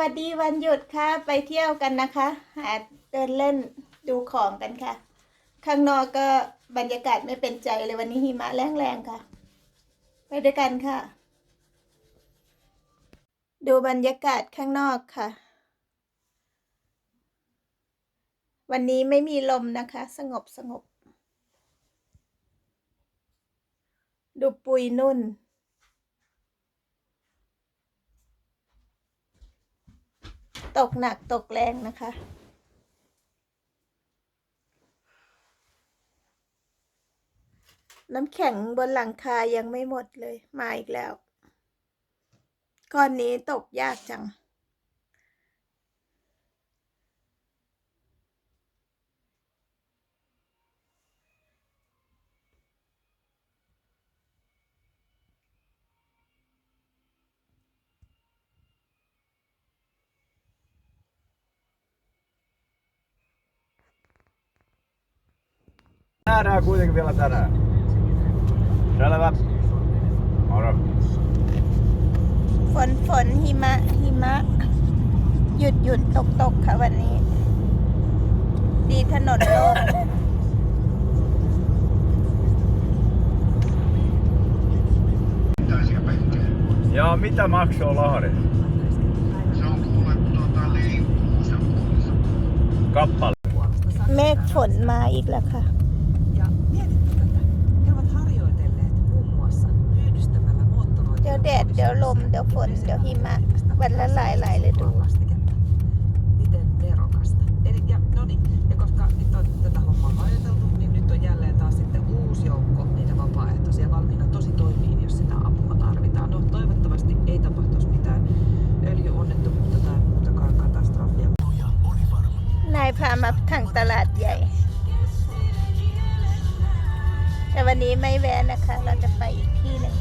วัสดีวันหยุดค่ะ ไปเที่ยวกันนะคะ หาเดินเล่นดูของกันค่ะ ข้างนอกก็บรรยากาศไม่เป็นใจเลยวันนี้หิมะแรงๆค่ะ ไปด้วยกันค่ะ ดูบรรยากาศข้างนอกค่ะ วันนี้ไม่มีลมนะคะ สงบสงบดูปุยนุ่น ตกหนักตกแรงนะคะ น้ำแข็งบนหลังคายังไม่หมดเลย มาอีกแล้ว ก้อนนี้ตกยากจัง Tänään kuitenkin vielä tänään. Selvä. Moro. ฝนฝนหิมะหิมะ หยุดหยุดตกตกค่ะวันนี้ ดีถนนโล่ง Joo, mitä maksoo Lahden? Se on kuule tuota liikkuvuus Kappale. เมฆฝนมาอีกแล้วค่ะ ยวแดดเดี๋ยวลมเดี๋ยวฝนเดี๋ยวหิมะ วันละหลายหลายฤดู Kastiketta. Miten nerokasta. Eli, ja, no niin, ja koska nyt on tätä hommaa harjoiteltu, niin nyt on jälleen taas sitten uusi joukko niitä vapaaehtoisia valmiina tosi toimiin, jos sitä apua tarvitaan. No toivottavasti ei tapahtuisi mitään öljyonnettomuutta tai muutakaan katastrofia. นายพามาทางตลาดใหญ่ แต่วันนี้ไม่แวะนะคะ เราจะไปอีกที่หนึ่ง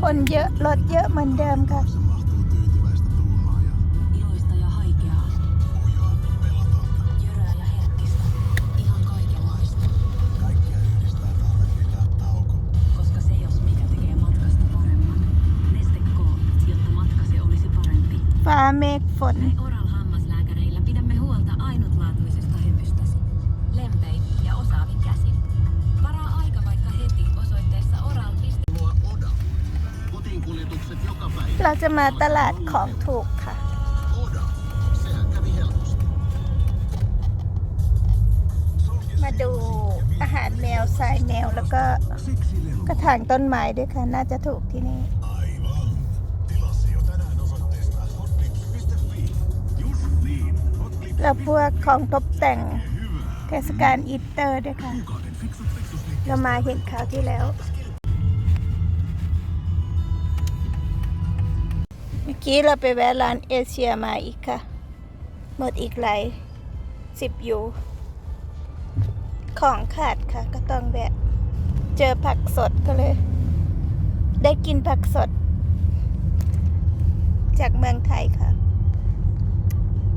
คนเยอะ รถเยอะเหมือนเดิมค่ะ mahtuu tyytyväistä tuumaa ja iloista ja haikeaa. จะมาตลาดของถูกค่ะ มาดูอาหารแมวสายแมวแล้วก็กระถางต้นไม้ด้วยค่ะ น่าจะถูกที่นี่แล้วพวกของตกแต่งเทศกาลอีสเตอร์ด้วยค่ะ เรามาเห็นคราวที่แล้ว กี้เราไปแวะร้านเอเชียมาอีกค่ะ หมดอีกหลายสิบยูของขาดค่ะ ก็ต้องแวะ เจอผักสดก็เลย ได้กินผักสด จากเมืองไทยค่ะ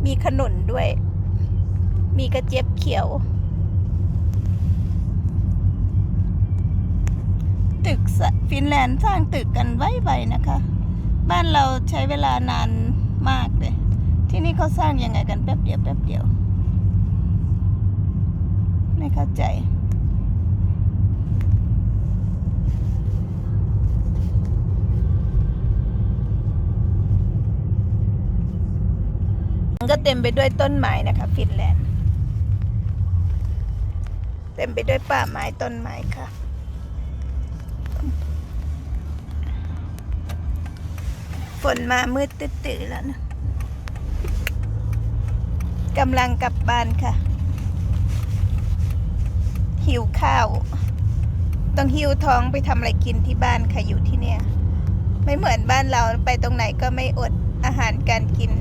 มีขนุนด้วย มีกระเจี๊ยบเขียว ตึกฟินแลนด์สร้างตึกกันไว้ๆนะคะ บ้านเราใช้เวลานานมากเลย ที่นี่เขาสร้างยังไงกันแป๊บเดียวแป๊บเดียว ไม่เข้าใจมันก็เต็มไปด้วยต้นไม้นะคะฟินแลนด์ เต็มไปด้วยป่าไม้ต้นไม้ค่ะ ฝนมามืดตื้อๆแล้วนะกำลังกลับบ้านค่ะ หิวข้าว ต้องหิวท้องไปทำอะไรกินที่บ้านค่ะอยู่ที่เนี่ย ไม่เหมือนบ้านเราไปตรงไหนก็ไม่อดอาหารการกิน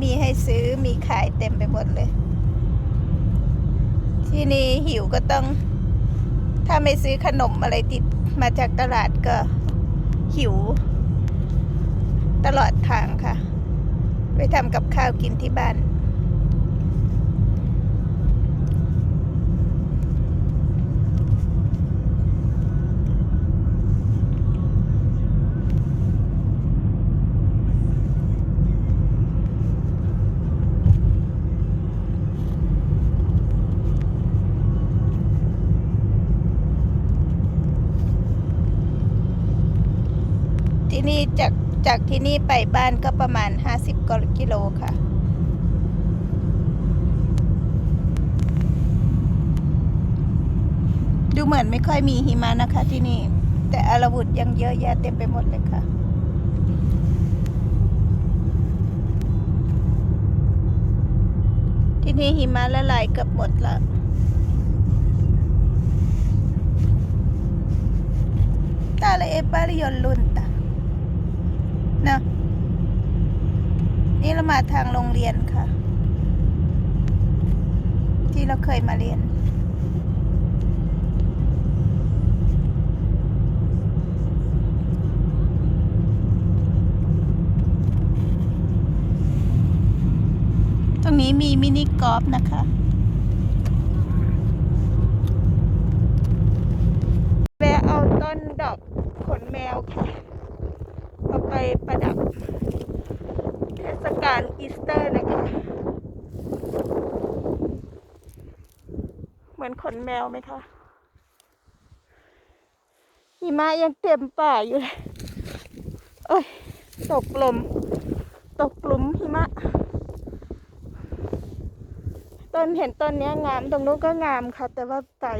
มีให้ซื้อมีขายเต็มไปหมดเลย ที่นี่หิวก็ต้อง ถ้าไม่ซื้อขนมอะไรติดมาจากตลาดก็หิว ตลอดทางค่ะ ไปทำกับข้าวกินที่บ้าน ที่นี่จาก จากที่นี่ไปบ้านก็ประมาณ 50กิโลค่ะ ดูเหมือนไม่ค่อยมีหิมะนะคะที่นี่ แต่อาราวุธยังเยอะแยะเต็มไปหมดเลยค่ะที่นี่หิมะละลายเกือบหมดละตาละเอปาริยนลุนตา นะ นี่เรามาทางโรงเรียนค่ะ ที่เราเคยมาเรียน ตรงนี้มีมินิกอล์ฟนะคะ แวะเอาต้นดอกขนแมวค่ะ เอาไปประดับ เทศกาลอีสเตอร์นะคะ เหมือ นขนแมวไหมคะหิมะยังเต็มป่าอยู่เลยเอ้ย ตกลม ตกหลุมหิมะ ต้นเห็นต้นนี้งาม ตรงนู้นก็งามค่ะ แต่ว่าไกล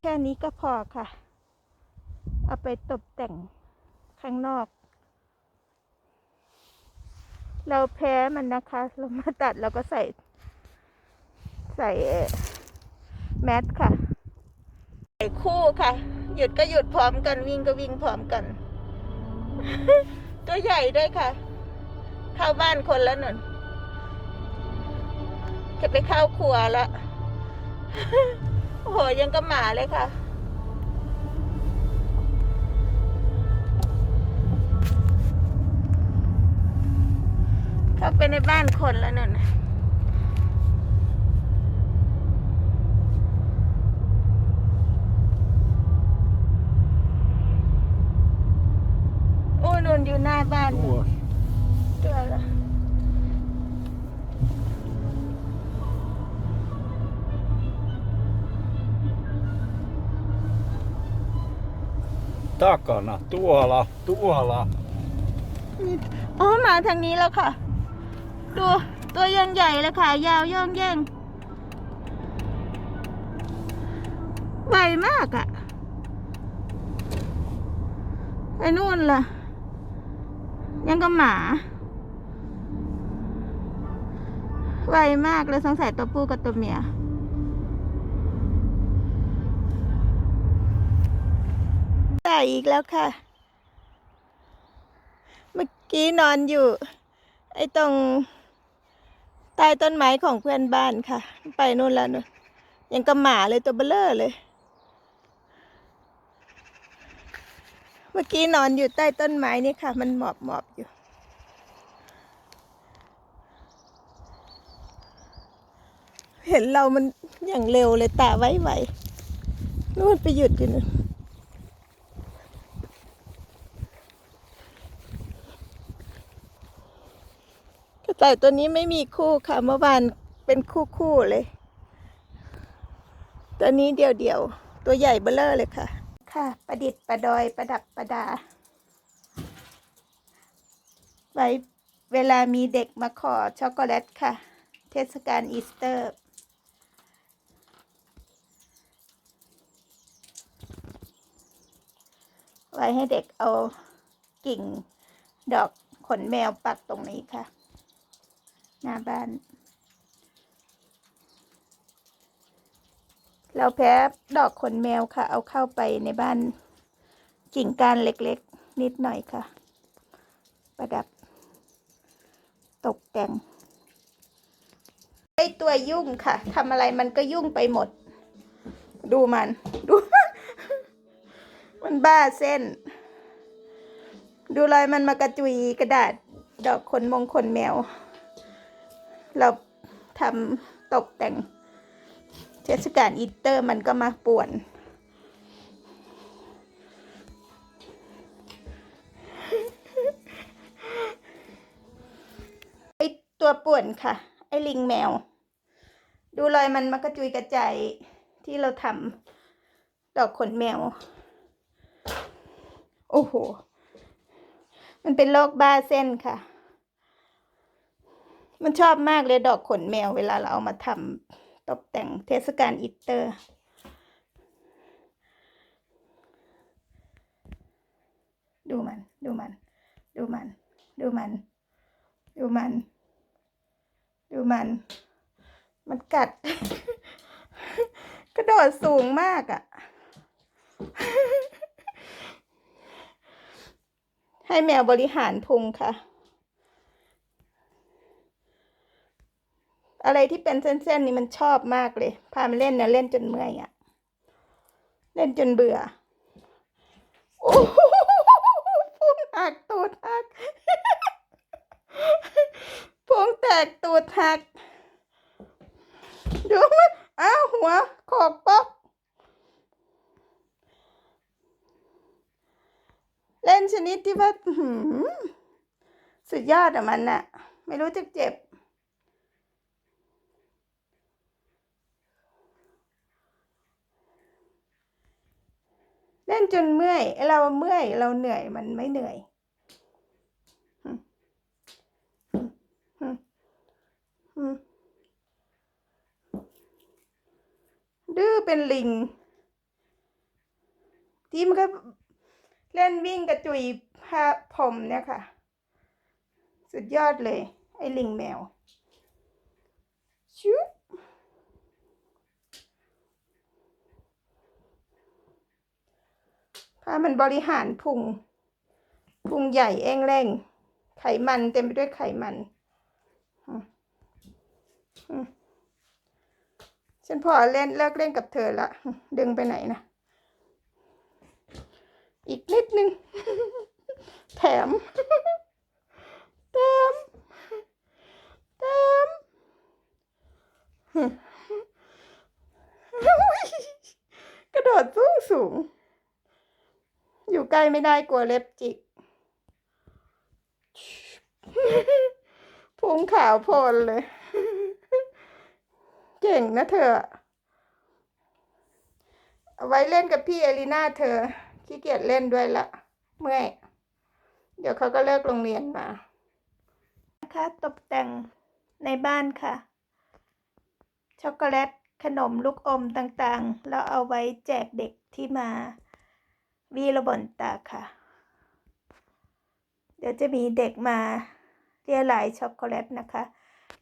แค่นี้ก็พอค่ะ เอาไปตกแต่งข้างนอก เราแพ้มันนะคะ เรามาตัดเราก็ใส่ ใส่แมสค่ะ ใส่คู่ค่ะ หยุดก็หยุดพร้อมกัน วิ่งก็วิ่งพร้อมกัน ตัวใหญ่ด้วยค่ะ เข้าบ้านคนแล้วหนุนจะไปเข้าครัวล้วโอ้โหยังก็หมาเลยค่ะ เข้าไปในบ้านคนแล้วหนุนโอ้หนุนอยู่หน้าบ้าน Tuossa. ตัวละ Takana, tuolla, tuolla. อ๋อมาทางนี้แล้วค่ะ ดูตัวยังใหญ่เลยค่ะ ยาวย่องแย่งไวมากอะ่ะไอ้นู่นล่ะ ยังกับหมาไวมากเลยสงสัยตัวผู้กับตัวเมียใส่อีกแล้วค่ะ เมื่อกี้นอนอยู่ ไอ้ตรง ใต้ต้นไม้ของเพื่อนบ้านค่ะ ไปนู่นแล้วนู่นยังกับหมาเลยตัวเบลเลอร์เลย เมื่อกี้นอนอยู่ใต้ต้นไม้นี่ค่ะ มันหมอบหมอบอยู่ เห็นเรามันอย่างเร็วเลยตาไว้ไวนู่นไปหยุดอยู่นู่น ต่ายตัวนี้ไม่มีคู่ค่ะ เมื่อวานเป็นคู่คู่เลย ตัวนี้เดียวเดียว ตัวใหญ่เบ้อเลอร์เลยค่ะ ค่ะ ประดิษฐ์ประดอยประดับประดา ไว้เวลามีเด็กมาขอช็อกโกแลตค่ะ เทศกาลอีสเตอร์ไว้ให้เด็กเอากิ่งดอกขนแมวปักตรงนี้ค่ะ หน้าบ้าน เราแพ้ดอกขนแมวค่ะ เอาเข้าไปในบ้านกิ่งก้านเล็กๆ นิดหน่อยค่ะ ประดับ ตกแต่งไอตัวยุ่งค่ะทำอะไรมันก็ยุ่งไปหมด ดูมันดู มันบ้าเส้น ดูรอยมันมากระจุยกระดาษ ดอกขนมงขนแมว เราทำตกแต่งเทศกาลอีสเตอร์มันก็มาป่วน ไอตัวป่วนค่ะ ไอลิงแมว ดูรอยมันมากระจุยกระจายที่เราทำดอกขนแมว โอ้โห มันเป็นโรคบ้าเส้นค่ะ มันชอบมากเลยดอกขนแมวเวลาเราเอามาทำตกแต่งเทศกาลอีสเตอร์ ดูมัน ดูมัน ดูมัน ดูมัน ดูมัน ดูมัน มันกัด กระโดดสูงมากอะ่ะ ให้แมวบริหารพุงค่ะ อะไรที่เป็นเส้นๆนี่มันชอบมากเลย พามันเล่นนะเล่นจนเมื่อยอะ่ะ เล่นจนเบื่อ โอ้พุงหักตูดหักพุงแตกตูดหักดูมันอ้าวหัวขอกป๊อกเล่นชนิดที่ว่าสุดยอดอะมันน่ะไม่รู้จะเจ็บ ล่นจนเมื่อยไอเราเมื่อยเราเหนื่อยมันไม่เหนื่อยดื้อเป็นลิง ที่มันก็เล่นวิ่งกระจุยผ้าผมเนี่ยค่ะ สุดยอดเลย ไอ้ลิงแมว ชุบ พามันบริหารพุงพุงใหญ่เอ้งเร่งไขมันเต็มไปด้วยไขมันฉันพอเล่นเลิกเล่นกับเธอละดึงไปไหนนะอีกนิดนึง แถมแถมแถมกระโดดสูงสูง อยู่ใกล้ไม่ได้กลัวเล็บจิกพุงขาวโพลนเลย เก่งนะเธอ เอาไว้เล่นกับพี่เอลิน่าเธอ ขี้เกียจเล่นด้วยละ เมื่อย เดี๋ยวเขาก็เลิกโรงเรียนมานะคะตกแต่งในบ้านค่ะ ช็อกโกแลตขนมลูกอมต่างๆ แล้วเอาไว้แจกเด็กที่มา วีระบนตาค่ะ เดี๋ยวจะมีเด็กมาเรียรายช็อกโกแลตนะคะ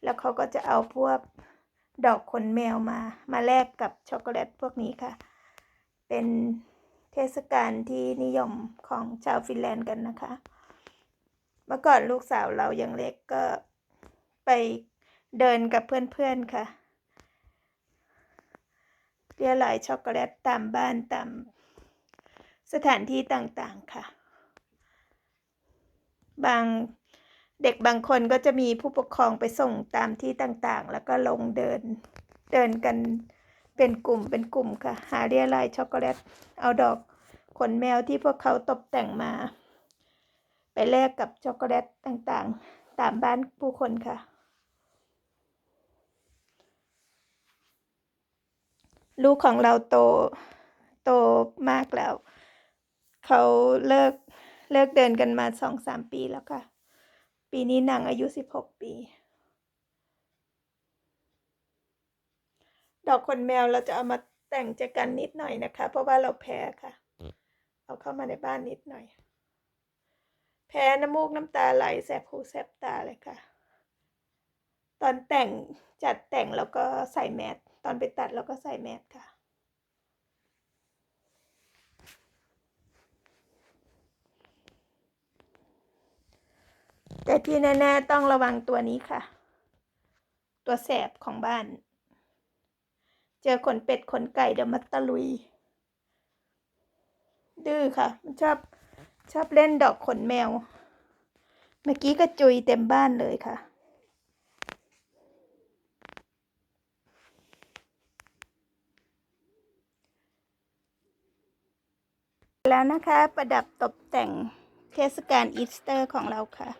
แล้วเขาก็จะเอาพวกดอกขนแมวมามาแลกกับช็อกโกแลตพวกนี้ค่ะ เป็นเทศกาลที่นิยมของชาวฟินแลนด์กันนะคะ เมื่อก่อนลูกสาวเรายังเล็กก็ไปเดินกับเพื่อนๆค่ะเรียรายช็อกโกแลตตามบ้านตาม สถานที่ต่างๆค่ะ บางเด็กบางคนก็จะมีผู้ปกครองไปส่งตามที่ต่างๆ แล้วก็ลงเดินเดินกันเป็นกลุ่มเป็นกลุ่มค่ะ หาเรียรายช็อกโกแลต เอาดอกขนแมวที่พวกเขาตกแต่งมา ไปแลกกับช็อกโกแลตต่างๆ ตามบ้านผู้คนค่ะ ลูกของเราโตโตมากแล้ว เขาเลิกเลิกเดินกันมาสองสามปีแล้วค่ะ ปีนี้นางอายุสิบหกปี ดอกขนแมวเราจะเอามาแต่งแจกันนิดหน่อยนะคะ เพราะว่าเราแพ้ค่ะ เอาเข้ามาในบ้านนิดหน่อย แพ้น้ำมูกน้ำตาไหลแสบหูแสบตาเลยค่ะ ตอนแต่งจัดแต่งแล้วก็ใส่แมสตอนไปตัดแล้วก็ใส่แมสค่ะ แต่ที่แน่ๆต้องระวังตัวนี้ค่ะ ตัวแสบของบ้าน เจอขนเป็ดขนไก่เดี๋ยวมัตะลุย ดื้อค่ะ มันชอบชอบเล่นดอกขนแมว เมื่อกี้ก็จุยเต็มบ้านเลยค่ะแล้วนะคะประดับตกแต่งเทศกาลอีสเตอร์ของเราค่ะ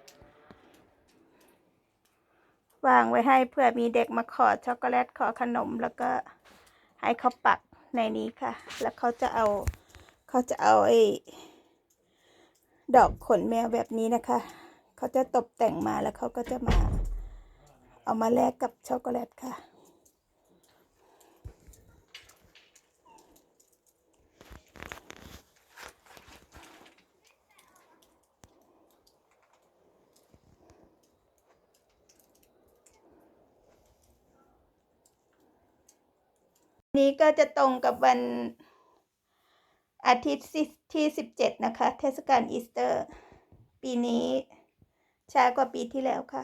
วางไว้ให้เพื่อมีเด็กมาขอช็อกโกแลตขอขนม แล้วก็ให้เขาปักในนี้ค่ะ แล้วเขาจะเอาเขาจะเอาไอ้ดอกขนแมวแบบนี้นะคะ เขาจะตกแต่งมาแล้วเขาก็จะมา เอามาแลกกับช็อกโกแลตค่ะ นี้ก็จะตรงกับวันอาทิตย์ที่17นะคะ เทศกาลอีสเตอร์ ปีนี้ช้ากว่าปีที่แล้วค่ะ